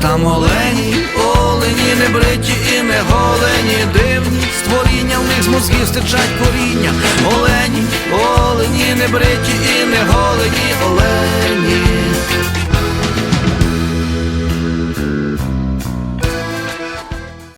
Там олені, олені, не бриті і не голені, дивні створіння, в них з мозгів стичать коріння. Олені, олені, не бриті